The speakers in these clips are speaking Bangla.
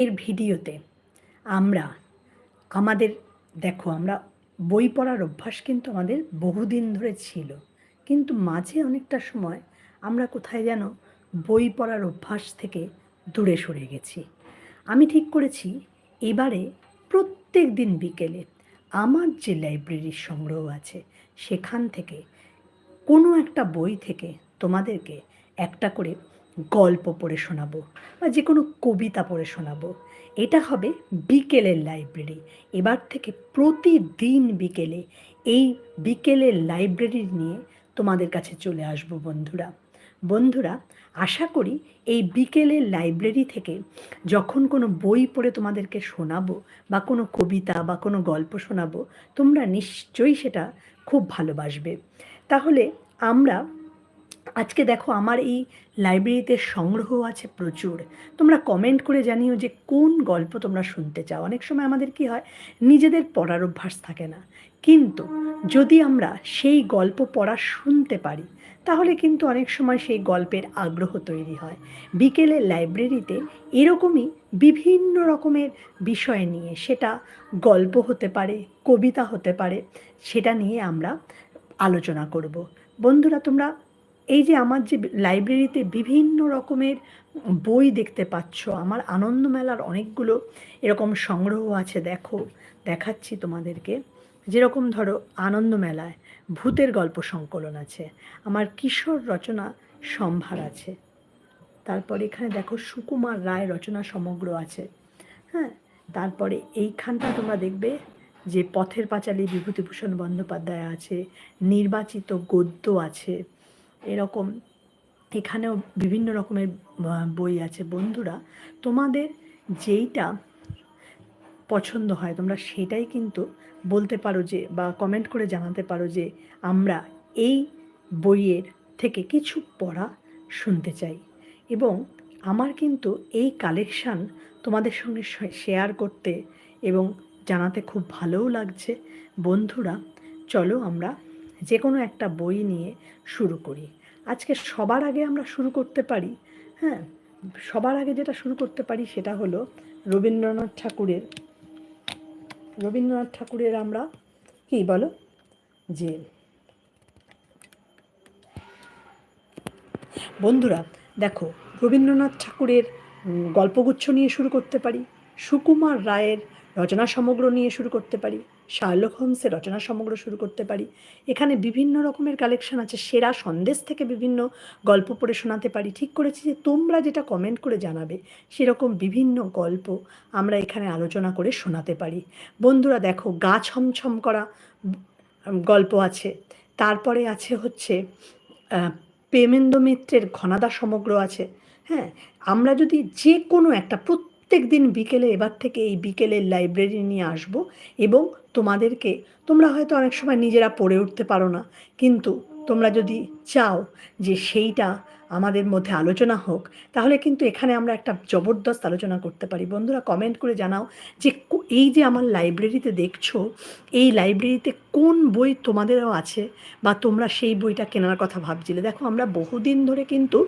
এর ভিডিওতে আমরা, আমাদের, দেখো আমরা বই পড়ার অভ্যাস কিন্তু আমাদের বহুদিন ধরে ছিল। কিন্তু মাঝে অনেকটা সময় আমরা কোথায় যেন বই পড়ার অভ্যাস থেকে দূরে সরে গেছি। আমি ঠিক করেছি এবারে প্রত্যেক দিন বিকেলে আমার যে লাইব্রেরির সংগ্রহ আছে, সেখান থেকে কোনো একটা বই থেকে তোমাদেরকে একটা করে গল্প পড়ে শোনাবো বা যে কোনো কবিতা পড়ে শোনাবো। এটা হবে বিকেলের লাইব্রেরি। এবার থেকে প্রতিদিন বিকেলে এই বিকেলের লাইব্রেরি নিয়ে তোমাদের কাছে চলে আসব বন্ধুরা। বন্ধুরা, আশা করি এই বিকেলের লাইব্রেরি থেকে যখন কোনো বই পড়ে তোমাদেরকে শোনাবো বা কোনো কবিতা বা কোনো গল্প শোনাবো, তোমরা নিশ্চয়ই সেটা খুব ভালোবাসবে। তাহলে আমরা আজকে দেখো আমার এই লাইব্রেরিতে সংগ্রহ আছে প্রচুর। তোমরা কমেন্ট করে জানিও যে কোন গল্প তোমরা শুনতে চাও। অনেক সময় আমাদের কি হয়, নিজেদের পড়ার অভ্যাস থাকে না। কিন্তু যদি আমরা সেই গল্প পড়া শুনতে পারি, তাহলে কিন্তু অনেক সময় সেই গল্পের আগ্রহ তৈরি হয়। বিকেলে লাইব্রেরিতে এরকমই বিভিন্ন রকমের বিষয় নিয়ে, সেটা গল্প হতে পারে, কবিতা হতে পারে, সেটা নিয়ে আমরা আলোচনা করব। বন্ধুরা, তোমরা এই যে আমার যে লাইব্রেরিতে বিভিন্ন রকমের বই দেখতে পাচ্ছ, আমার আনন্দ মেলার অনেকগুলো এরকম সংগ্রহ আছে, দেখো, দেখাচ্ছি তোমাদেরকে। যেরকম ধরো আনন্দ মেলায় ভূতের গল্প সংকলন আছে, আমার কিশোর রচনা সম্ভার আছে। তারপরে এখানে দেখো, সুকুমার রায় রচনা সমগ্র আছে। হ্যাঁ তারপরে এইখানটা তোমরা দেখবে যে পথের পাঁচালী, বিভূতিভূষণ বন্দ্যোপাধ্যায় আছে, নির্বাচিত গদ্য আছে এরকম। এখানেও বিভিন্ন রকমের বই আছে। বন্ধুরা, তোমাদের যেইটা পছন্দ হয়, তোমরা সেটাই কিন্তু বলতে পারো যে, বা কমেন্ট করে জানাতে পারো যে, আমরা এই বইয়ের থেকে কিছু পড়া শুনতে চাই। এবং আমার কিন্তু এই কালেকশান তোমাদের সঙ্গে শেয়ার করতে এবং জানাতে খুব ভালোও লাগছে। বন্ধুরা, চলো আমরা যে কোনো একটা বই নিয়ে শুরু করি। আজকে সবার আগে আমরা শুরু করতে পারি হ্যাঁ? সবার আগে যেটা শুরু করতে পারি সেটা হলো রবীন্দ্রনাথ ঠাকুরের রবীন্দ্রনাথ ঠাকুরের আমরা কি বলো? যে বন্ধুরা, দেখো, রবীন্দ্রনাথ ঠাকুরের গল্পগুচ্ছ নিয়ে শুরু করতে পারি, সুকুমার রায়ের রচনা সমগ্র নিয়ে শুরু করতে পারি শার্লক হোমসের রচনা সমগ্র শুরু করতে পারি। এখানে বিভিন্ন রকমের কালেকশন আছে, সেরা সন্দেশ থেকে বিভিন্ন গল্প পড়ে শোনাতে পারি। ঠিক করেছি যে তোমরা যেটা কমেন্ট করে জানাবে, সেরকম বিভিন্ন গল্প আমরা এখানে আলোচনা করে শোনাতে পারি। বন্ধুরা দেখো, গা ছমছম করা গল্প আছে। তারপরে আছে হচ্ছে প্রেমেন্দ্র মিত্রের ঘনাদা সমগ্র আছে। হ্যাঁ আমরা যদি যে কোনো একটা প্রত্যেক দিন বিকেলে এবার থেকে এই বিকেলের লাইব্রেরি নিয়ে আসব এবং তোমাদেরকে তোমরা হয়তো অনেক সময় নিজেরা পড়ে উঠতে পারো না। কিন্তু তোমরা যদি চাও যে সেইটা আমাদের মধ্যে আলোচনা হোক, তাহলে কিন্তু এখানে আমরা একটা জবরদস্ত আলোচনা করতে পারি। বন্ধুরা কমেন্ট করে জানাও যে এই যে আমার লাইব্রেরিতে দেখছ, এই লাইব্রেরিতে কোন বই তোমাদেরও আছে বা তোমরা সেই বইটা কেনার কথা ভাবছিলে? দেখো, আমরা বহুদিন ধরে কিন্তু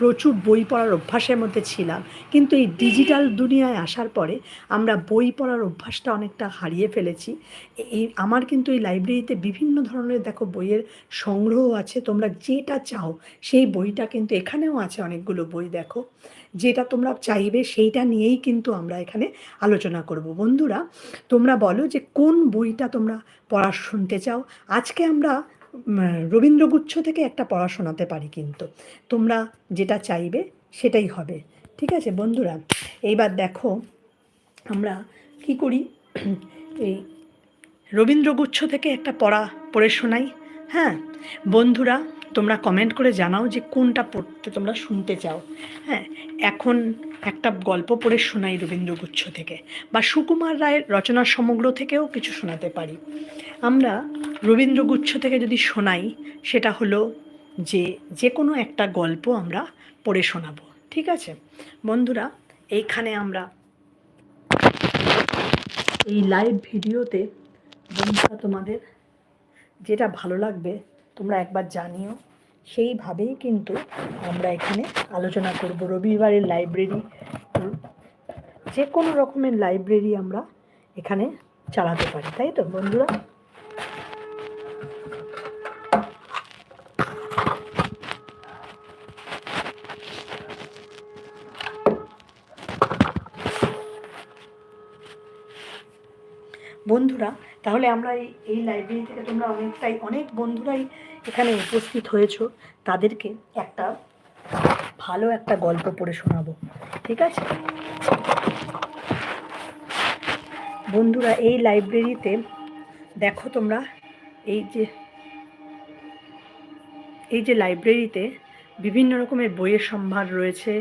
প্রচুর বই পড়ার অভ্যাসের মধ্যে ছিলাম। কিন্তু এই ডিজিটাল দুনিয়ায় আসার পরে আমরা বই পড়ার অভ্যাসটা অনেকটা হারিয়ে ফেলেছি। এই, আমার কিন্তু এই লাইব্রেরিতে বিভিন্ন ধরনের, দেখো, বইয়ের সংগ্রহ আছে। তোমরা যেটা চাও, সেই বইটা কিন্তু এখানেও আছে অনেকগুলো বই, দেখো। যেটা তোমরা চাইবে সেইটা নিয়েই কিন্তু আমরা এখানে আলোচনা করব। বন্ধুরা, তোমরা বলো যে কোন বইটা তোমরা পড়া শুনতে চাও? আজকে আমরা রবীন্দ্রগুচ্ছ থেকে একটা পড়া শোনাতে পারি কিন্তু। তোমরা যেটা চাইবে সেটাই হবে, ঠিক আছে বন্ধুরা? এইবার দেখো, আমরা কি করি? এই রবীন্দ্রগুচ্ছ থেকে একটা পড়া পড়ে শোনাই হ্যাঁ? বন্ধুরা তোমরা কমেন্ট করে জানাও যে কোনটা পড়তে তোমরা শুনতে চাও। হ্যাঁ এখন একটা গল্প পড়ে শোনাই রবীন্দ্রগুচ্ছ থেকে বা সুকুমার রায়ের রচনা সমগ্র থেকেও কিছু শোনাতে পারি। আমরা রবীন্দ্রগুচ্ছ থেকে যদি শোনাই, সেটা হলো যে যে কোনো একটা গল্প আমরা পড়ে শোনাবো, ঠিক আছে? বন্ধুরা, এইখানে আমরা এই লাইভ ভিডিওতে বন্ধুরা তোমাদের যেটা ভালো লাগবে, তোমরা একবার জানিও। সেইভাবেই কিন্তু আমরা এখানে আলোচনা করব রবিবারের লাইব্রেরি যে কোনো রকমের লাইব্রেরি আমরা এখানে চালাতে পারি, তাই তো বন্ধুরা? বন্ধুরা, তাহলে আমরা এই লাইব্রেরি থেকে তোমরা অনেকটাই, অনেক বন্ধুরাই এখানে উপস্থিত হয়েছো, তাদেরকে একটা ভালো একটা গল্প পড়ে শোনাবো, ঠিক আছে? বন্ধুরা, এই লাইব্রেরিতে দেখো তোমরা, এই যে এই যে লাইব্রেরিতে বিভিন্ন রকমের বইয়ের সম্ভার রয়েছে,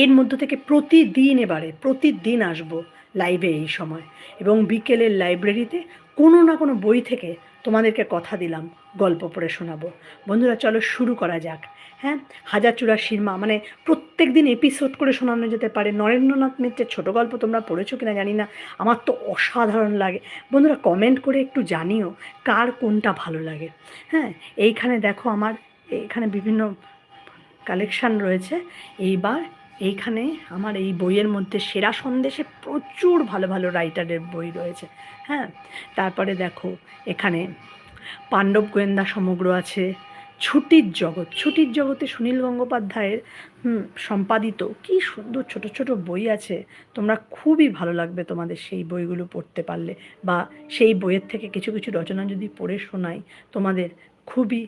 এর মধ্য থেকে প্রতিদিন এবারে, প্রতিদিন আসব লাইভে এই সময় এবং বিকেলের লাইব্রেরিতে কোনো না কোনো বই থেকে তোমাদেরকে কথা দিলাম, গল্প পড়ে শোনাবো। বন্ধুরা, চলো শুরু করা যাক। হ্যাঁ হাজার চুরাশির মা মানে প্রত্যেক দিন এপিসোড করে শোনানো যেতে পারে। নরেন্দ্রনাথ মিত্রের ছোটো গল্প তোমরা পড়েছো কিনা জানি না। আমার তো অসাধারণ লাগে। বন্ধুরা কমেন্ট করে একটু জানিও কার কোনটা ভালো লাগে। হ্যাঁ এইখানে দেখো আমার এখানে বিভিন্ন কালেকশান রয়েছে। এইবার এইখানে আমার এই বইয়ের মধ্যে সেরা সন্দেশে প্রচুর ভালো ভালো রাইটারের বই রয়েছে হ্যাঁ? তারপরে দেখো, এখানে পাণ্ডব গোয়েন্দা সমগ্র আছে, ছুটির জগৎ, ছুটির জগতে সুনীল গঙ্গোপাধ্যায়ের সম্পাদিত কি সুন্দর ছোট ছোট বই আছে, তোমরা খুবই ভালো লাগবে তোমাদের সেই বইগুলো পড়তে পারলে, বা সেই বইয়ের থেকে কিছু কিছু রচনা যদি পড়ে শোনাই, তোমাদের খুবই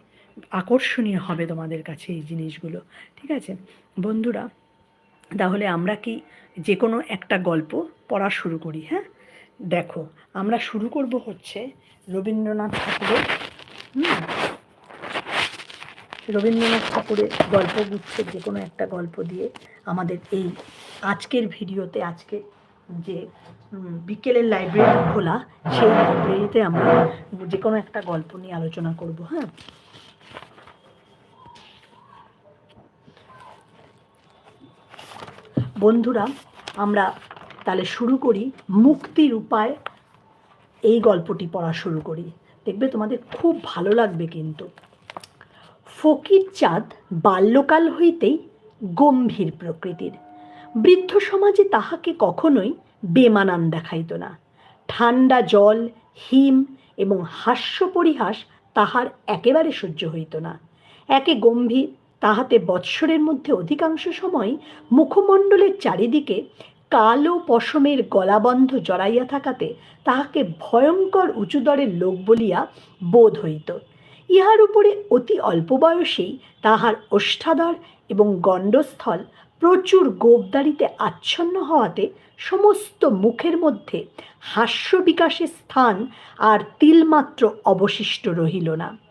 আকর্ষণীয় হবে তোমাদের কাছে এই জিনিসগুলো, ঠিক আছে? বন্ধুরা তাহলে আমরা কি যে কোনো একটা গল্প পড়া শুরু করি হ্যাঁ? দেখো, আমরা শুরু করব হচ্ছে রবীন্দ্রনাথ ঠাকুরের রবীন্দ্রনাথ ঠাকুরের গল্পগুচ্ছের যে কোনো একটা গল্প দিয়ে আমাদের এই আজকের ভিডিওতে আজকে যে বিকেলের লাইব্রেরি খোলা, সেই লাইব্রেরিতে আমরা যে কোনো একটা গল্প নিয়ে আলোচনা করব হ্যাঁ? বন্ধুরা, আমরা তাহলে শুরু করি। মুক্তির উপায়, এই গল্পটি পড়া শুরু করি। দেখবে তোমাদের খুব ভালো লাগবে কিন্তু। ফকির চাঁদ বাল্যকাল হইতেই গম্ভীর প্রকৃতির। বৃদ্ধ সমাজে তাহাকে কখনোই বেমানান দেখাইত না। ঠান্ডা জল, হিম এবং হাস্য পরিহাস তাহার একেবারে সহ্য হইত না। একে গম্ভীর তাহাতে বৎসরের মধ্যে অধিকাংশ সময় মুখমণ্ডলের চারিদিকে কালো পশমের গলাবন্ধ জড়াইয়া থাকাতে তাহাকে ভয়ঙ্কর উঁচুদরের লোক বলিয়া বোধ হইত। ইহার উপরে অতি অল্প বয়সেই তাহার ওষ্ঠাধর এবং গণ্ডস্থল প্রচুর গোপদারিতে আচ্ছন্ন হওয়াতে সমস্ত মুখের মধ্যে হাস্য বিকাশের স্থান আর তিলমাত্র অবশিষ্ট রহিল না।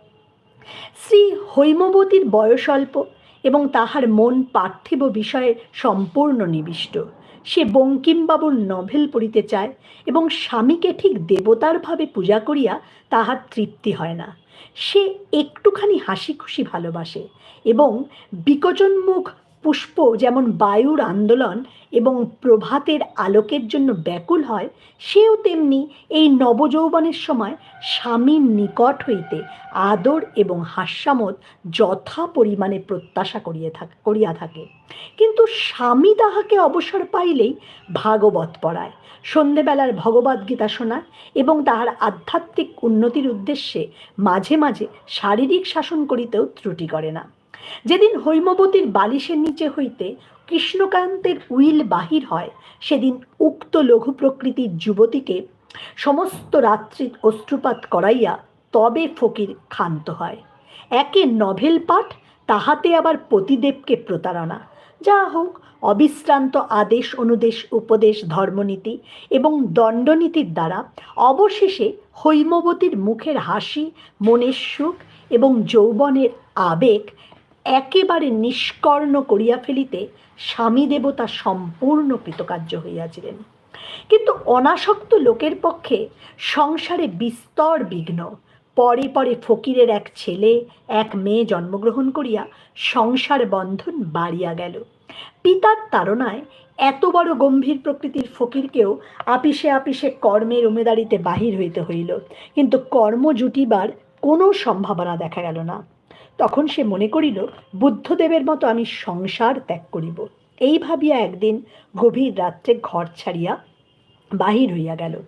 শ্রী হৈমবতীর বয়স অল্প এবং তাহার মন পার্থিব বিষয়ে সম্পূর্ণ নিবিষ্ট। সে বঙ্কিমবাবুর নভেল পড়িতে চায় এবং স্বামীকে ঠিক দেবতার ভাবে পূজা করিয়া তাহার তৃপ্তি হয় না। সে একটুখানি হাসি খুশি ভালোবাসে এবং বিকচনমুখ পুষ্প যেমন বায়ুর আন্দোলন এবং প্রভাতের আলোকের জন্য ব্যাকুল হয়, সেও তেমনি এই নবযৌবনের সময় স্বামীর নিকট হইতে আদর এবং হাস্যামত যথা পরিমাণে প্রত্যাশা করিয়া থাক, করিয়া থাকে। কিন্তু স্বামী তাহাকে অবসর পাইলেই ভাগবত পড়ায়। সন্ধেবেলার ভগবদ্ গীতা শোনায় এবং তাহার আধ্যাত্মিক উন্নতির উদ্দেশ্যে মাঝে মাঝে শারীরিক শাসন করিতেও ত্রুটি করে না। যেদিন হৈমবতীর বালিশের নিচে হইতে কৃষ্ণকান্তের উইল বাহির হয়, সেদিন উক্ত লঘু প্রকৃতির যুবতীকে সমস্ত রাত্রির অশ্রুপাত করাইয়া তবে ফকির ক্ষান্ত হয়। একে নভেল পাঠ, তাহাতে আবার পতিদেবকে প্রতারণা। যা হোক, অবিশ্রান্ত আদেশ অনুদেশ উপদেশ ধর্মনীতি এবং দণ্ডনীতির দ্বারা অবশেষে হৈমবতীর মুখের হাসি, মনের সুখ এবং যৌবনের আবেগ একেবারে নিষ্কর্ণ করিয়া ফেলিতে স্বামী দেবতা সম্পূর্ণ কৃতকার্য হইয়াছিলেন। কিন্তু অনাসক্ত লোকের পক্ষে সংসারে বিস্তর বিঘ্ন। পরে পরে ফকিরের এক ছেলে, এক মেয়ে জন্মগ্রহণ করিয়া সংসার বন্ধন বাড়িয়া গেল। পিতার তাড়নায় এত বড় গম্ভীর প্রকৃতির ফকিরকেও আপিসে আপিসে কর্মের উমেদারিতে বাহির হইতে হইল। কিন্তু কর্ম জুটিবার কোনো সম্ভাবনা দেখা গেল না। তখন সে মনে করিল, বুদ্ধদেবের মতো আমি সংসার ত্যাগ করিব। এই ভাবিয়া একদিন গভীর রাত্রে ঘর ছাড়িয়া বাহির হইয়া গেল।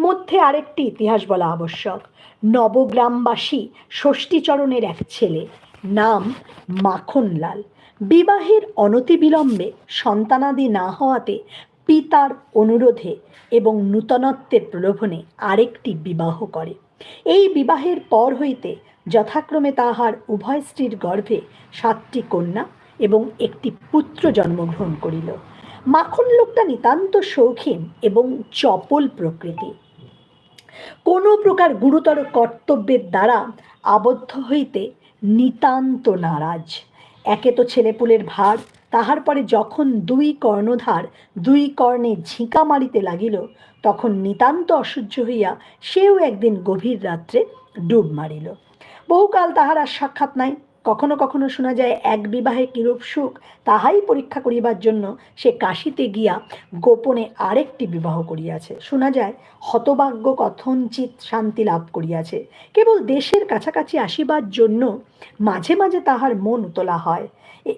মধ্যে আরেকটি ইতিহাস বলা আবশ্যক। নবগ্রামবাসী ষষ্ঠীচরণের এক ছেলে নাম মাখনলাল। বিবাহের অনতিবিলম্বে সন্তানাদি না হওয়াতে পিতার অনুরোধে এবং নূতনত্বের প্রলোভনে আরেকটি বিবাহ করে। এই বিবাহের পর হইতে যথাক্রমে তাহার উভয় স্ত্রীর গর্ভে সাতটি কন্যা এবং একটি পুত্র জন্মগ্রহণ করিল। মাখন লোকটা নিতান্ত শৌখিন এবং চপল প্রকৃতি। কোনো প্রকার গুরুতর কর্তব্যের দ্বারা আবদ্ধ হইতে নিতান্ত নারাজ। একে তো ছেলেপুলের ভার, তাহার পরে যখন দুই কর্ণধার দুই কর্ণে ঝিঁকা মারিতে লাগিল, তখন নিতান্ত অসহ্য হইয়া সেও একদিন গভীর রাত্রে ডুব মারিল। বহুকাল তাহার আর সাক্ষাৎ নাই। কখনো কখনো শোনা যায়, এক বিবাহে কিরূপ সুখ তাহাই পরীক্ষা করিবার জন্য সে কাশিতে গিয়া গোপনে আরেকটি বিবাহ করিয়াছে। শোনা যায়, হতভাগ্য কথঞ্চিত শান্তি লাভ করিয়াছে। কেবল দেশের কাছাকাছি আসিবার জন্য মাঝে মাঝে তাহার মন উতলা হয়।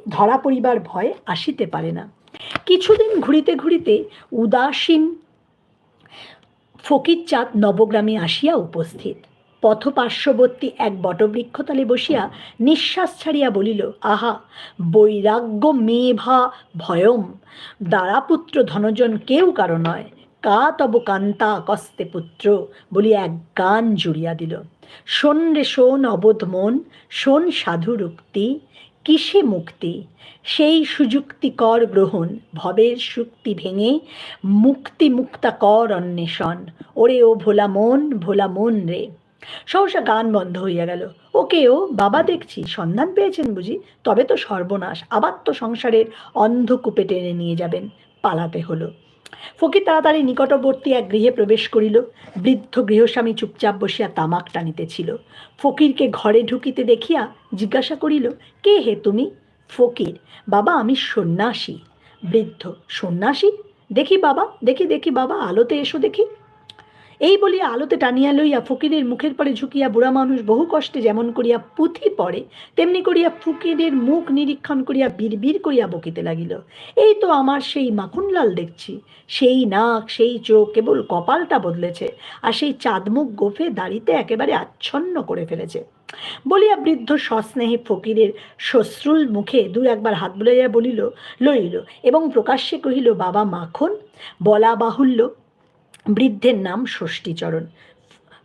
ধরা পড়িবার ভয় আসিতে পারে না। কিছুদিন ঘুরিতে ঘুরিতে উদাসীন ফকিরচাঁদ নবগ্রামে আসিয়া উপস্থিত। পথপার্শ্ববর্তী এক বটবৃক্ষতলে বসিয়া নিঃশ্বাস ছাড়িয়া বলিল, আহা, বৈরাগ্য মেভা ভয়ম। দ্বারাপুত্র ধনজন কেউ কারও নয়। কা তব কান্তা কস্তে পুত্র? বলিয়া এক গান জুড়িয়া দিল, শোন রে শোন অবোধ মন, শোন সাধুর উক্তি কিসে মুক্তি? সেই সুযুক্তি কর গ্রহণ, ভবের শুক্তি ভেঙে মুক্তি মুক্তা কর অন্বেষণ। ওরে ও ভোলা মন ভোলা মন রে। সহসা গান বন্ধ হইয়া গেল। ওকে ও বাবা দেখছি, সন্ধান পেয়েছেন বুঝি, তবে তো সর্বনাশ, আবার তো সংসারের অন্ধকূপে টেনে নিয়ে যাবেন, পালাতে হলো। ফকির তাড়াতাড়ি নিকটবর্তী এক গৃহে প্রবেশ করিল। বৃদ্ধ গৃহস্বামী চুপচাপ বসিয়া তামাক টানিতেছিল ফকিরকে ঘরে ঢুকিতে দেখিয়া জিজ্ঞাসা করিল, কে হে তুমি? ফকির, বাবা আমি সন্ন্যাসী। বৃদ্ধ, সন্ন্যাসী? দেখি বাবা, দেখি দেখি বাবা, আলোতে এসো দেখি। এই বলিয়া আলোতে টানিয়া লইয়া ফকিরের মুখের পরে ঝুঁকিয়া বুড়া মানুষ বহু কষ্টে যেমন করিয়া পুঁথি পড়ে, তেমনি করিয়া ফকিরের মুখ নিরীক্ষণ করিয়া বিড়বিড় করিয়া বকিতে লাগিল। এই তো আমার সেই মাখনলাল দেখছি। সেই নাক, সেই চোখ কেবল কপালটা বদলেছে আর সেই চাঁদমুখ গোফে দাড়িতে একেবারে আচ্ছন্ন করে ফেলেছে। বলিয়া বৃদ্ধ সস্নেহে ফকিরের শ্বশ্রুল মুখে দু একবার হাত বুলাইয়া বলিল, লইল। এবং প্রকাশ্যে কহিল, বাবা মাখন? বলা বাহুল্য বৃদ্ধের নাম ষষ্ঠীচরণ।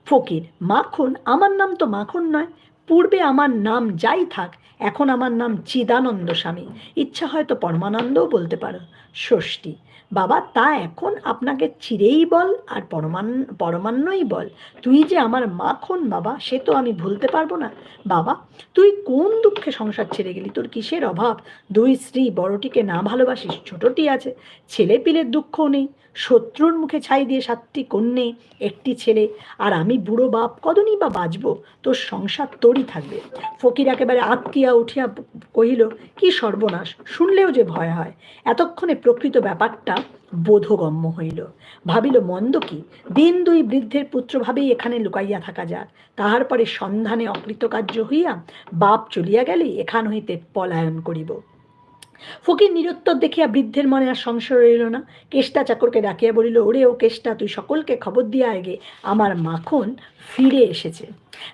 ফকির, মাখন, আমার নাম তো মাখন নয়। পূর্বে আমার নাম যাই থাক, এখন আমার নাম চিদানন্দ স্বামী। ইচ্ছা হয়তো পরমানন্দও বলতে পারো। ষষ্ঠী, বাবা, তা এখন আপনাকে চিরেই বল আর পরমান, পরমান্নই বল। তুই যে আমার মাখন বাবা, সে তো আমি ভুলতে পারব না। বাবা, তুই কোন দুঃখে সংসার ছেড়ে গেলি? তোর কিসের অভাব? দুই স্ত্রী বড়টিকে না ভালোবাসিস, ছোটটি আছে। ছেলে পিলের দুঃখও নেই। শত্রুর মুখে ছাই দিয়ে সাতটি কন্যে, একটি ছেলে, আর আমি বুড়ো বাপ কদনই বা বাঁচব? তোর সংসার তোরই থাকবে। ফকির একেবারে আটকিয়া উঠিয়া কহিল, কি সর্বনাশ! শুনলেও যে ভয় হয়? এতক্ষণে প্রকৃত ব্যাপারটা বোধগম্য হইল। ভাবিল, মন্দ কি? দিন দুই বৃদ্ধের পুত্র ভাবেই এখানে লুকাইয়া থাকা যাক। তাহার পরে সন্ধানে অকৃতকার্য হইয়া বাপ চলিয়া গেলেই এখান হইতে পলায়ন করিব। ফকির নিরুত্তর দেখিয়া বৃদ্ধের মনে আর সংশয় রইল না। কেষ্টা চাকরকে ডাকিয়া বলিল, ওরে ও কেষ্টা, তুই সকলকে খবর দিয়া আগে আমার মাখন ফিরে এসেছে।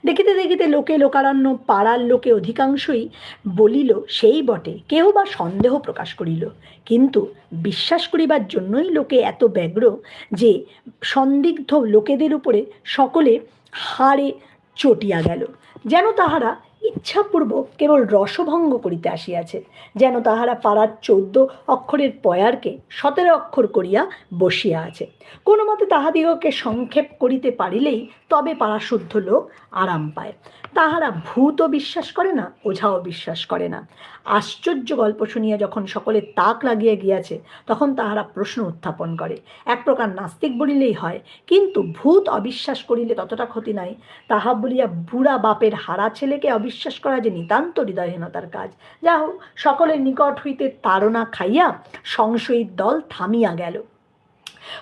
দেখিতে দেখিতে লোকে লোকারণ্য, পাড়ার লোকে অধিকাংশই বলিল, সেই বটে। কেউ বা সন্দেহ প্রকাশ করিল। কিন্তু বিশ্বাস করিবার জন্যই লোকে এত ব্যগ্র যে সন্দিগ্ধ লোকেদের উপরে সকলে হাড়ে চটিয়া গেল। যেন তাহারা ইচ্ছাপূর্বক কেবল রসভঙ্গ করিতে আসিয়াছে, যেন তাহারা পাড়ার চৌদ্দ অক্ষরের পয়ারকে সতেরো অক্ষর করিয়া বসিয়া আছে। কোনো মতে তাহাদিগকে সংক্ষেপ করিতে পারিলেই তবে পাড়াশুদ্ধ লোক আরাম পায়। তাহারা ভূতও বিশ্বাস করে না, ওঝাও বিশ্বাস করে না। আশ্চর্য গল্প শুনিয়া যখন সকলে তাক লাগিয়া গিয়াছে, তখন তাহারা প্রশ্ন উত্থাপন করে। এক প্রকার নাস্তিক বলিলেই হয়, কিন্তু ভূত অবিশ্বাস করিলে ততটা ক্ষতি নাই। তাহা বলিয়া বুড়া বাপের হারা ছেলেকে অবিশ্বাস করা যে নিতান্ত হৃদয়হীনতার কাজ। যা হোক, সকলের নিকট হইতে তাড়না খাইয়া সংশয়ীর দল থামিয়া গেল।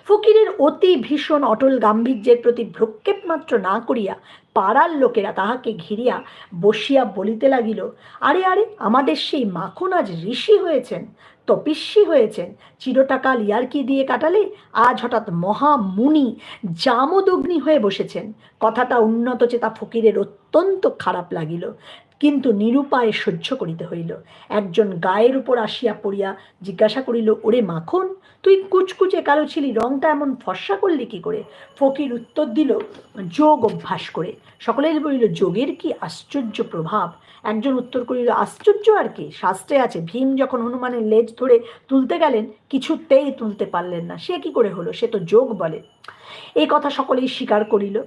ফকিরের অতি ভীষণ অটল গাম্ভীর্যের প্রতি ভ্রক্ষেপ মাত্র না করিয়া পাড়ার লোকেরা তাহাকে ঘিরিয়া বসিয়া বলিতে লাগিল, আরে আরে, আমাদের সেই মাখন আজ ঋষি হয়েছেন, তপিস্বী হয়েছেন, চিরটাকাল ইয়ার্কি দিয়ে কাটালে? আজ হঠাৎ মহামুনি জামদগ্নি হয়ে বসেছেন। কথাটা উন্নত চেতা ফকিরের অত্যন্ত খারাপ লাগিল। কিন্তু নিরুপায়ে সহ্য করিতে হইল। একজন গায়ের উপর আসিয়া পড়িয়া জিজ্ঞাসা করিল, ওরে মাখন, তুই কুচকুচে কালো ছিলি, রংটা এমন ফর্সা করলি কি করে? ফকির উত্তর দিল, যোগ অভ্যাস করে। সকলেই বলিল, যোগের কি আশ্চর্য প্রভাব? একজন উত্তর করিল, আশ্চর্য আর কি, শাস্ত্রে আছে, ভীম যখন হনুমানের লেজ ধরে তুলতে গেলেন, কিছুতেই তুলতে পারলেন না, সে কি করে হলো? সে তো যোগ বলে। এই কথা সকলেই স্বীকার করিল।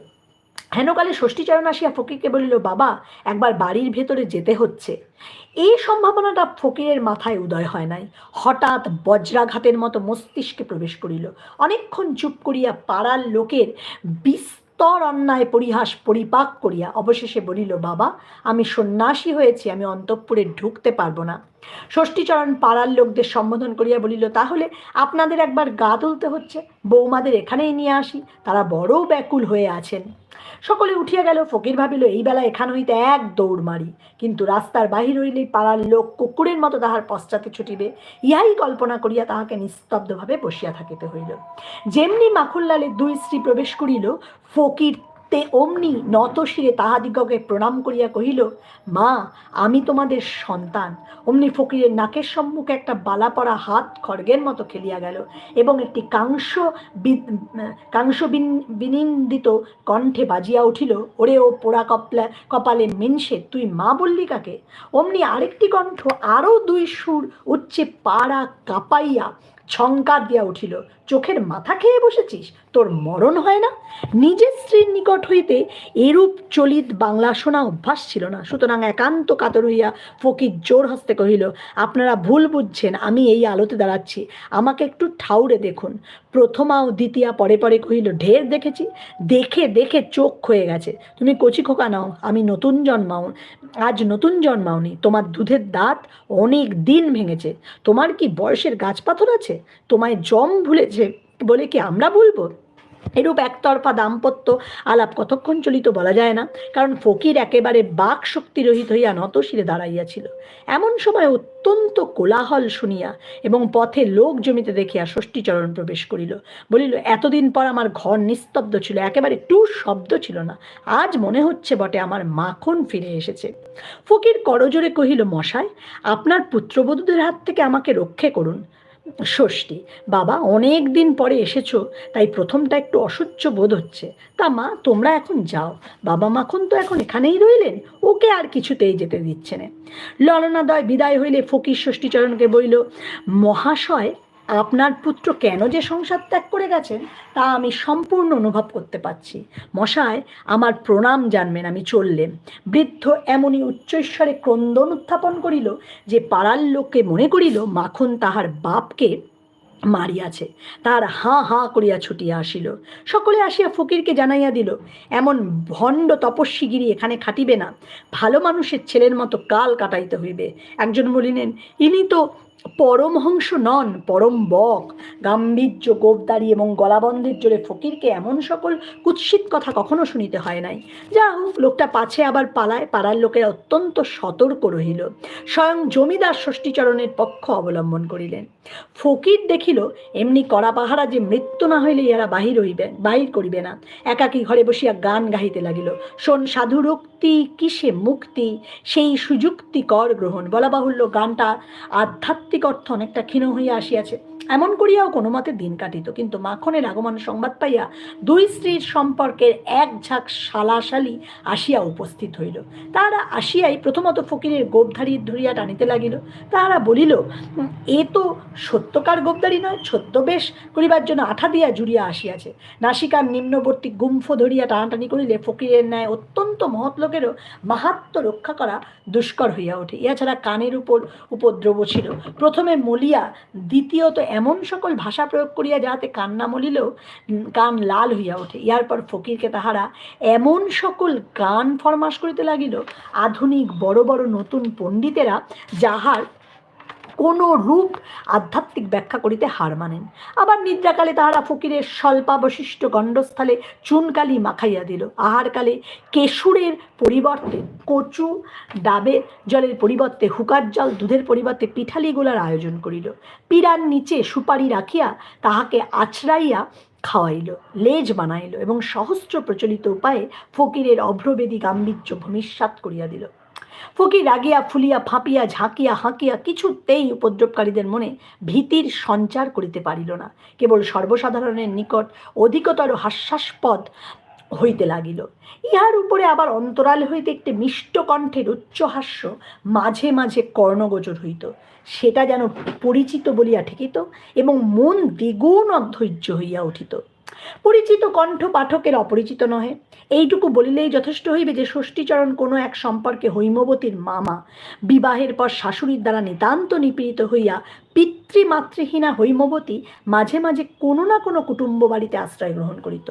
হেনকালে ষষ্ঠীচরণ আসিয়া ফকিরকে বলিল, বাবা, একবার বাড়ির ভেতরে যেতে হচ্ছে। এই সম্ভাবনাটা ফকিরের মাথায় উদয় হয় নাই। হঠাৎ বজ্রাঘাতের মতো মস্তিষ্কে প্রবেশ করিল। অনেকক্ষণ চুপ করিয়া পাড়ার লোকের বিস্তর অন্যায় পরিহাস পরিপাক করিয়া অবশেষে বলিল, বাবা, আমি সন্ন্যাসী হয়েছি, আমি অন্তঃপুরে ঢুকতে পারব না। ষষ্ঠীচরণ পাড়ার লোকদের সম্বোধন করিয়া বলিল, তাহলে আপনাদের একবার গা তুলতে হচ্ছে। বৌমাদের এখানেই নিয়ে আসি। তারা বড় ব্যাকুল হয়ে আছেন। সকলে উঠিয়া গেল, ফকির ভাবিল, এই বেলা এখান হইতে এক দৌড় মারি। কিন্তু রাস্তার বাহির হইলেই পাড়ার লোক কুকুরের মতো তাহার পশ্চাতে ছুটিবে। ইহাই কল্পনা করিয়া তাহাকে নিস্তব্ধভাবে বসিয়া থাকিতে হইল। যেমনি মাখনলালের দুই স্ত্রী প্রবেশ করিল, ফকির তে অমনি নতশিরে তাহাদিগকে প্রণাম করিয়া কহিল, মা, আমি তোমাদের সন্তান। অমনি ফকিরের নাকের সম্মুখে একটা বালা পড়া হাত খড়গের মতো খেলিয়া গেল এবং একটি কাংস কাংস বিনিন্দিত কণ্ঠে বাজিয়া উঠিল, ওরে ও পোড়া কপলা কপালে মিনসে, তুই মা বললি কাকে? অমনি আরেকটি কণ্ঠ আরও দুই সুর উচ্চে পাড়া কাঁপাইয়া ঝঙ্কার দিয়া উঠিল, চোখের মাথা খেয়ে বসেছিস? তোর মরণ হয় না? নিজের স্ত্রীর নিকট হইতে এরূপ চলিত বাংলা শোনা অভ্যাস ছিল না। সুতরাং একান্ত কাতর হইয়া ফকির জোর হস্তে কহিল, আপনারা ভুল বুঝছেন, আমি এই আলোতে দাঁড়াচ্ছি। আমাকে একটু ঠাউরে দেখুন। প্রথমা ও দ্বিতীয়া পরে পরে কহিল, ঢের দেখেছি। দেখে দেখে চোখ হয়ে গেছে। তুমি কচি খোকা নাও, আমি নতুন জন্মাও, আজ নতুন জন্মাওনি। তোমার দুধের দাঁত অনেক দিন ভেঙেছে। তোমার কি বয়সের গাছপাথর আছে? তোমায় জম ভুলেছে বলে কি আমরা বলব এরূপ একতরফা দাম্পত্য আলাপ কতক্ষণ চলিত বলা যায় না, কারণ ফকির একেবারে বাক শক্তিরহিত হইয়া নত নতশিরে দাঁড়াইয়াছিল। এমন সময় অত্যন্ত কোলাহল শুনিয়া এবং পথে লোক জমিতে দেখিয়া ষষ্ঠীচরণ প্রবেশ করিল। বলিল, এতদিন পর আমার ঘর নিস্তব্ধ ছিল, একেবারে টু শব্দ ছিল না, আজ মনে হচ্ছে বটে আমার মাখন ফিরে এসেছে। ফকির করজোরে কহিল, মশাই, আপনার পুত্রবধূদের হাত থেকে আমাকে রক্ষে করুন। ষষ্ঠী, বাবা অনেক দিন পরে এসেছ, তাই প্রথমটা একটু অসহ্য বোধ হচ্ছে। তা মা, তোমরা এখন যাও। বাবা মাখন তো এখন এখানেই রইলেন, ওকে আর কিছুতেই যেতে দিচ্ছে না। ললনাদয় বিদায় হইলে ফকির ষষ্ঠীচরণকে বইল মহাশয় আপনার পুত্র কেন যে সংসার ত্যাগ করে গেছেন, তা আমি সম্পূর্ণ অনুভব করতে পারছি। মশায়, আমার প্রণাম জানবেন আমি চললেম বৃদ্ধ এমনই উচ্চৈশ্বরে ক্রন্দন উত্থাপন করিল যে পাড়ার লোককে মনে করিল মাখন তাহার বাপকে মারিয়াছে। তার হাঁ হাঁ করিয়া ছুটিয়া আসিল। সকলে আসিয়া ফকিরকে জানাইয়া দিল, এমন ভণ্ড তপস্বীগিরি এখানে খাটিবে না। ভালো মানুষের ছেলের মতো কাল কাটাইতে হইবে। একজন বলিলেন, ইনি তো পরমহংস নন, পরম বক। গাম্ভীর্য গোপদারি এবং গলাবন্ধের জোরে ফকিরকে এমন সকল কুৎসিত কথা কখনো শুনিতে হয় নাই। যা হোক, লোকটা পাছে আবার পালায়, পাড়ার লোকেরা অত্যন্ত সতর্ক রহিল। স্বয়ং জমিদার ষষ্ঠীচরণের পক্ষ অবলম্বন করিলেন। ফকির দেখিল, এমনি কড়া পাহারা যে মৃত্যু না হইলে ইহারা বাহির হইবে, বাহির করিবে না। একাকী ঘরে বসিয়া গান গাহিতে লাগিল। শোন সাধুরক্তি কিসে মুক্তি? সেই সুযুক্তিকর গ্রহণ। বলা বাহুল্য গানটা আধ্যাত্মিক অর্থ অনেকটা ক্ষীণ হইয়া আসিয়াছে। এমন করিয়াও কোনো মতে দিন কাটিত। কিন্তু মাখনের আগমন সংবাদ পাইয়া দুই স্ত্রীর সম্পর্কের এক ঝাঁক শালাশালি আসিয়া উপস্থিত হইল। তাহারা আসিয়াই প্রথমত ফকিরের গোপধারী ধরিয়া টানিতে লাগিল। তাহারা বলিল এ তো সত্যকার গোপদারি নয় ছদ্মবেশ করিবার জন্য আঠা দিয়া জুড়িয়া আসিয়াছে। নাসিকার নিম্নবর্তী গুম্ফ ধরিয়া টানাটানি করিলে ফকিরের ন্যায় অত্যন্ত মহৎ লোকেরও মাহাত্ম রক্ষা করা দুষ্কর হইয়া ওঠে। ইহা ছাড়া কানের উপর উপদ্রব ছিল। প্রথমে মলিয়া, দ্বিতীয়ত এমন সকল ভাষা প্রয়োগ করিয়া যাহাতে কান্না মলিল কান লাল হইয়া ওঠে। ইহার পর ফকিরকে তাহারা এমন সকল গান ফরমাস করিতে লাগিল, আধুনিক বড় বড় নতুন পণ্ডিতেরা যাহার কোনো রূপ আধ্যাত্মিক ব্যাখ্যা করিতে হার মানেন। আবার নিদ্রাকালে তাহারা ফকিরের স্বল্পাবশিষ্ট গণ্ডস্থলে চুনকালি মাখাইয়া দিল। আহারকালে কেশুরের পরিবর্তে কচু ডাবের জলের পরিবর্তে হুকার জল, দুধের পরিবর্তে পিঠালি গোলার আয়োজন করিল। পীড়ার নিচে সুপারি রাখিয়া তাহাকে আছড়াইয়া খাওয়াইল, লেজ বানাইল এবং সহস্র প্রচলিত উপায়ে ফকিরের অভ্রবেদী গাম্ভীর্য ভূমিষ্যাত করিয়া দিল। ফকির রাগিয়া, ফুলিয়া ফাঁপিয়া ঝাঁকিয়া, হাঁকিয়া কিছুতেই উপদ্রবকারীদের মনে ভীতির সঞ্চার করিতে পারিল না। কেবল সর্বসাধারণের নিকট অধিকতর হাস্যাস্পদ হইতে লাগিল। ইহার উপরে আবার অন্তরাল হইতে একটি মিষ্ট কণ্ঠের উচ্চহাস্য মাঝে মাঝে কর্ণগোচর হইত। সেটা যেন পরিচিত বলিয়া ঠেকিত এবং মন দ্বিগুণ অধৈর্য হইয়া উঠিত। পরিচিত কণ্ঠ পাঠকের অপরিচিত নহে। এইটুকু বলিলেই যথেষ্ট হইবে যে ষষ্ঠীচরণ কোনো এক সম্পর্কে হৈমবতীর মামা বিবাহের পর শাশুড়ির দ্বারা নিতান্ত নিপীড়িত হইয়া পিতৃমাতৃহীনা হৈমবতী মাঝে মাঝে কোনো না কোনো কুটুম্ব বাড়িতে আশ্রয় গ্রহণ করিত।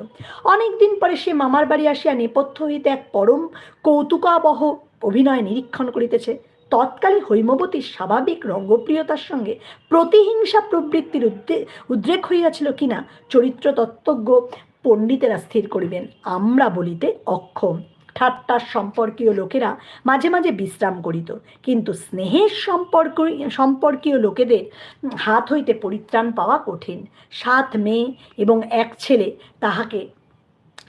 অনেক দিন পরে সে মামার বাড়ি আসিয়া নেপথ্য হইতে এক পরম কৌতুকাবহ অভিনয় নিরীক্ষণ করিতেছে। তৎকালে হৈমবতীর স্বাভাবিক রঙ্গপ্রিয়তার সঙ্গে প্রতিহিংসা প্রবৃত্তির উদ্রে উদ্রেক হইয়াছিল কিনা চরিত্র তত্ত্বজ্ঞ পণ্ডিতেরা স্থির করিবেন। আমরা বলিতে অক্ষম। ঠাট্টার সম্পর্কীয় লোকেরা মাঝে মাঝে বিশ্রাম করিত। কিন্তু স্নেহের সম্পর্ক, সম্পর্কীয় লোকেদের হাত হইতে পরিত্রাণ পাওয়া কঠিন। সাত মেয়ে এবং এক ছেলে তাহাকে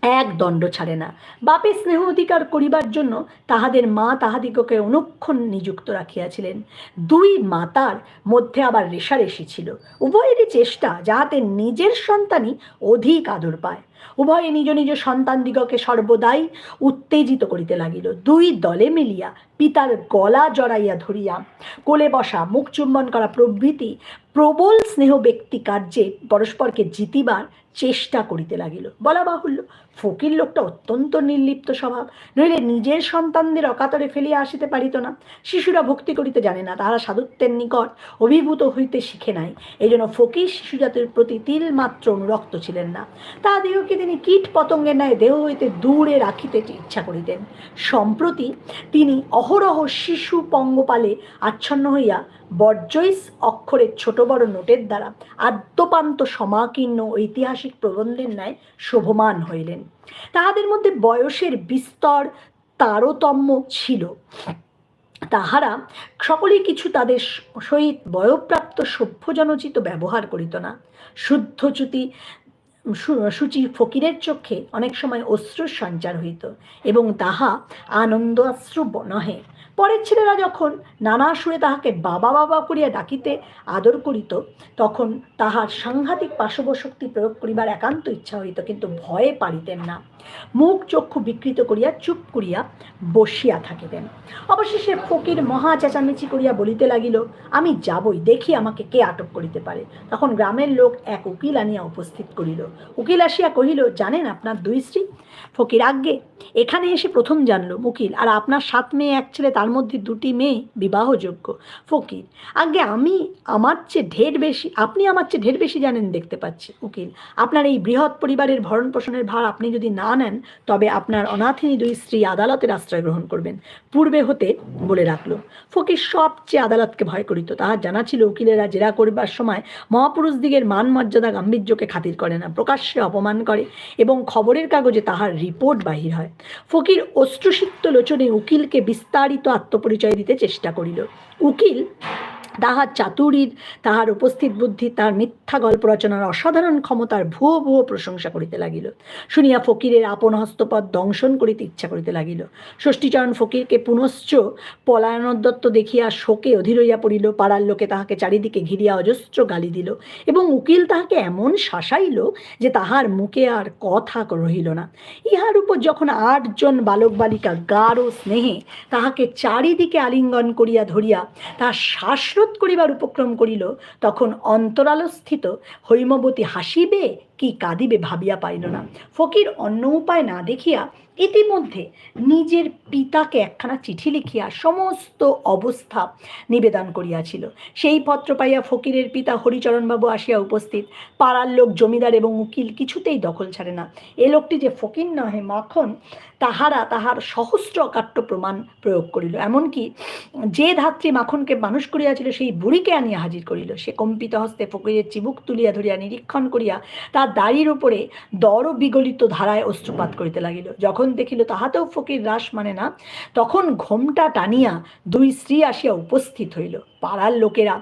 এক দণ্ড ছাড়ে না। বাপে স্নেহ অধিকার করিবার জন্য তাহাদের মা তাহাদিগকে অনুক্ষণ নিযুক্ত রাখিয়াছিলেন। দুই মাতার মধ্যে আবার রেশারেশি ছিল। উভয়েরই চেষ্টা যাহাতে নিজের সন্তানই অধিক আদর পায়। উভয়ে নিজ নিজ সন্তানদিগকে সর্বদাই উত্তেজিত করিতে লাগিল। দুই দলে মিলিয়া পিতার গলা জড়াইয়া ধরিয়া কোলে বসা মুখ চুম্বন করা প্রভৃতি প্রবল স্নেহ ব্যক্তি কার্যে পরস্পরকে জিতিবার চেষ্টা করিতে লাগিল। বলা বাহুল্য, ফকির লোকটা অত্যন্ত নির্লিপ্ত স্বভাব, নইলে নিজের সন্তানদের অকাতরে ফেলিয়া আসিতে পারিত না। শিশুরা ভক্তি করিতে জানে না, তাহারা সাধুত্বের নিকট অভিভূত হইতে শিখে নাই। এই জন্য ফকির শিশুজাতের প্রতি তিল মাত্র অনুরক্ত ছিলেন না। তাহাদিগকে তিনি কীট পতঙ্গের ন্যায় দেহ হইতে দূরে রাখিতে ইচ্ছা করিতেন। সম্প্রতি তিনি অহরহ শিশু পঙ্গপালে আচ্ছন্ন হইয়া বর্জইস অক্ষরের ছোট বড় নোটের দ্বারা আদ্যপান্ত সমাকীর্ণ ঐতিহাসিক প্রবন্ধের ন্যায় শোভমান হইলেন। তাহাদের মধ্যে বয়সের বিস্তর তারতম্য ছিল। তাহারা সকলেই কিছু তাদের সহিত বয়প্রাপ্ত সভ্যজনচিত ব্যবহার করিত না। শুদ্ধচ্যুতি সূচি ফকিরের চক্ষে অনেক সময় অশ্রুর সঞ্চার হইত এবং তাহা আনন্দ অশ্রু ব- নহে পরের ছেলেরা যখন নানা সুরে তাহাকে বাবা বাবা করিয়া ডাকিতে আদর করিত, তখন তাহার সাংঘাতিক পাশবশক্তি প্রয়োগ করিবার একান্ত ইচ্ছা হইত, কিন্তু ভয়ে পারিতেন না। মুখ, চক্ষু বিকৃত করিয়া চুপ করিয়া বসিয়া থাকিতেন। অবশেষে ফকির মহা চেঁচামেচি করিয়া বলিতে লাগিল, আমি যাবই, দেখি আমাকে কে আটক করিতে পারে। তখন গ্রামের লোক এক উকিল আনিয়া উপস্থিত করিল। উকিল আসিয়া কহিল, জানেন আপনার দুই স্ত্রী? ফকির, আজ্ঞে, এখানে এসে প্রথম জানলো উকিল, আর আপনার সাত মেয়ে, এক ছেলে, তার মধ্যে দুটি মেয়ে বিবাহযোগ্য। ফকির, আজ্ঞে, আমি আমার চেয়ে ঢের বেশি, আপনি আমার চেয়ে ঢের বেশি জানেন দেখতে পাচ্ছি, উকিল। আপনার এই বৃহৎ পরিবারের ভরণ পোষণের ভার আপনি যদি না নেন, তবে আপনার অনাথিনী দুই স্ত্রী আদালতের আশ্রয় গ্রহণ করবেন। পূর্বে হতে, বলে রাখল। ফকির সবচেয়ে আদালতকে ভয় করিত, তাহার জানা ছিল উকিলেরা জেরা করবার সময় মহাপুরুষ দিগের মান মর্যাদা গাম্ভীর্যকে খাতির করে না। প্রকাশ্যে অপমান করে এবং খবরের কাগজে তাহার রিপোর্ট বাহির হয়। ফকির অশ্রুসিক্ত লোচনে উকিলকে বিস্তারিত আত্মপরিচয় দিতে চেষ্টা করিল। উকিল তাহার চাতুরীর, তাহার উপস্থিত বুদ্ধি তার মিথ্যা গল্প রচনার অসাধারণ ক্ষমতার ভুয়ো ভুয়ো প্রশংসা করিতে লাগিল। শুনিয়া ফকিরের আপন হস্তপদ দংশন করিতে ইচ্ছা করিতে লাগিল। ষষ্ঠীচরণ ফকিরকে পুনশ্চ পলায়নোদ্যত্ত দেখিয়া শোকে অধীর হইয়া পড়িল। পাড়ার লোকে তাহাকে চারিদিকে ঘিরিয়া অজস্র গালি দিল এবং উকিল তাহাকে এমন শাসাইল যে তাহার মুখে আর কথা রহিল না। ইহার উপর যখন আটজন বালক বালিকা গাঢ় স্নেহে তাহাকে চারিদিকে আলিঙ্গন করিয়া ধরিয়া তাহার শ্বাসরোধ করিবার উপক্রম করিল, তখন অন্তরালস্থিত হৈমবতী হাসিবে, কি কাঁদিবে ভাবিয়া পাইল না। ফকির অন্য উপায় না দেখিয়া ইতিমধ্যে নিজের পিতাকে একখানা চিঠি লিখিয়া সমস্ত অবস্থা নিবেদন করিয়াছিল। সেই পত্র পাইয়া ফকিরের পিতা হরিচরণবাবু আসিয়া উপস্থিত। পাড়ার লোক, জমিদার এবং উকিল কিছুতেই দখল ছাড়ে না। এ লোকটি যে ফকির নহে, মাখন, তাহারা তাহার সহস্র অকাট্য প্রমাণ প্রয়োগ করিল। এমনকি যে ধাত্রী মাখনকে মানুষ করিয়াছিল, সেই বুড়িকে আনিয়া হাজির করিল। সে কম্পিত হস্তে ফকিরের চিবুক তুলিয়া ধরিয়া নিরীক্ষণ করিয়া তার দাড়ির উপরে দর বিগলিত ধারায় অস্ত্রপাত করিতে লাগিল। যখন দেখিল তাহাতেও ফকির রাস মানে না তখন ঘোমটা টানিয়া দুই স্ত্রী আসিয়া উপস্থিত হইল। পাড়ার লোকেরা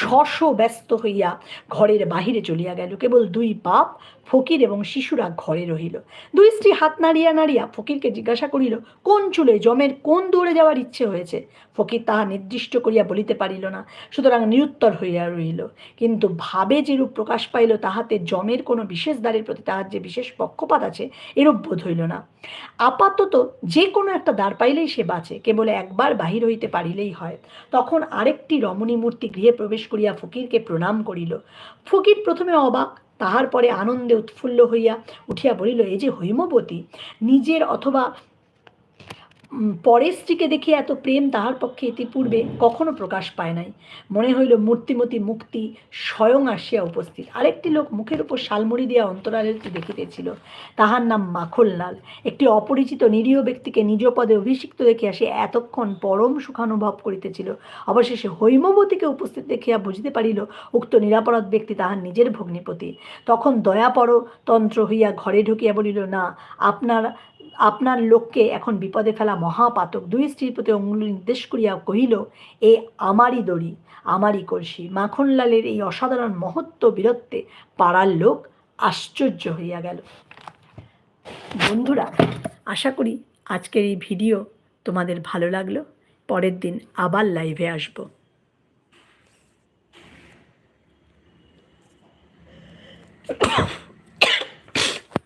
শশ ব্যস্ত হইয়া ঘরের বাহিরে চলিয়া গেল। কেবল দুই বাপ, ফকির এবং শিশুরা ঘরে রহিল। দুই স্ত্রী হাত নাড়িয়া নাড়িয়া ফকিরকে জিজ্ঞাসা করিল, কোন চুলে জমের কোন দৌড়ে যাওয়ার ইচ্ছে হয়েছে? ফকির তাহা নির্দিষ্ট করিয়া বলিতে পারিল না, সুতরাং নিরুত্তর হইয়া রহিল। কিন্তু ভাবে যেরূপ প্রকাশ পাইল, তাহাতে জমের কোনো বিশেষ দ্বারের প্রতি তাহার যে বিশেষ পক্ষপাত আছে, এরূপ বোধ হইল না। আপাতত যে কোনো একটা দ্বার পাইলেই সে বাঁচে, কেবল একবার বাহির হইতে পারিলেই হয়। তখন আরেকটি রমণী মূর্তি গৃহে প্রবেশ করিয়া ফকিরকে প্রণাম করিল। ফকির প্রথমে অবাক, তাহার পরে আনন্দে উৎফুল্ল হইয়া উঠিয়া বলিল, এ যে হৈমবতী! নিজের অথবা পরের স্ত্রীকে দেখিয়া এত প্রেম তাহার পক্ষে ইতিপূর্বে কখনো প্রকাশ পায় নাই। মনে হইল মূর্তিমতী মুক্তি স্বয়ং আসিয়া উপস্থিত। আরেকটি লোক মুখের উপর শালমুড়ি দিয়া অন্তরালে দেখিতেছিল। তাহার নাম মাখনলাল। একটি অপরিচিত নিরীহ ব্যক্তিকে নিজ পদে অভিষিক্ত দেখিয়া সে এতক্ষণ পরম সুখানুভব করিতেছিল। অবশেষে হৈমবতীকে উপস্থিত দেখিয়া বুঝিতে পারিল, উক্ত নিরাপরাধ ব্যক্তি তাহার নিজের ভগ্নিপতি। তখন দয়াপর তন্ত্র হইয়া ঘরে ঢুকিয়া বলিল, না, আপনার আপনার লোককে এখন বিপদে ফেলা মহাপাতক। দুই স্ত্রীর প্রতি অঙ্গুলি নির্দেশ করিয়া কহিল, এ আমারই দড়ি, আমারই কলসি। মাখনলালের এই অসাধারণ মহত্ব বীরত্বে পাড়ার লোক আশ্চর্য হইয়া গেল। বন্ধুরা, আশা করি আজকের এই ভিডিও তোমাদের ভালো লাগল। পরের দিন আবার লাইভে আসব।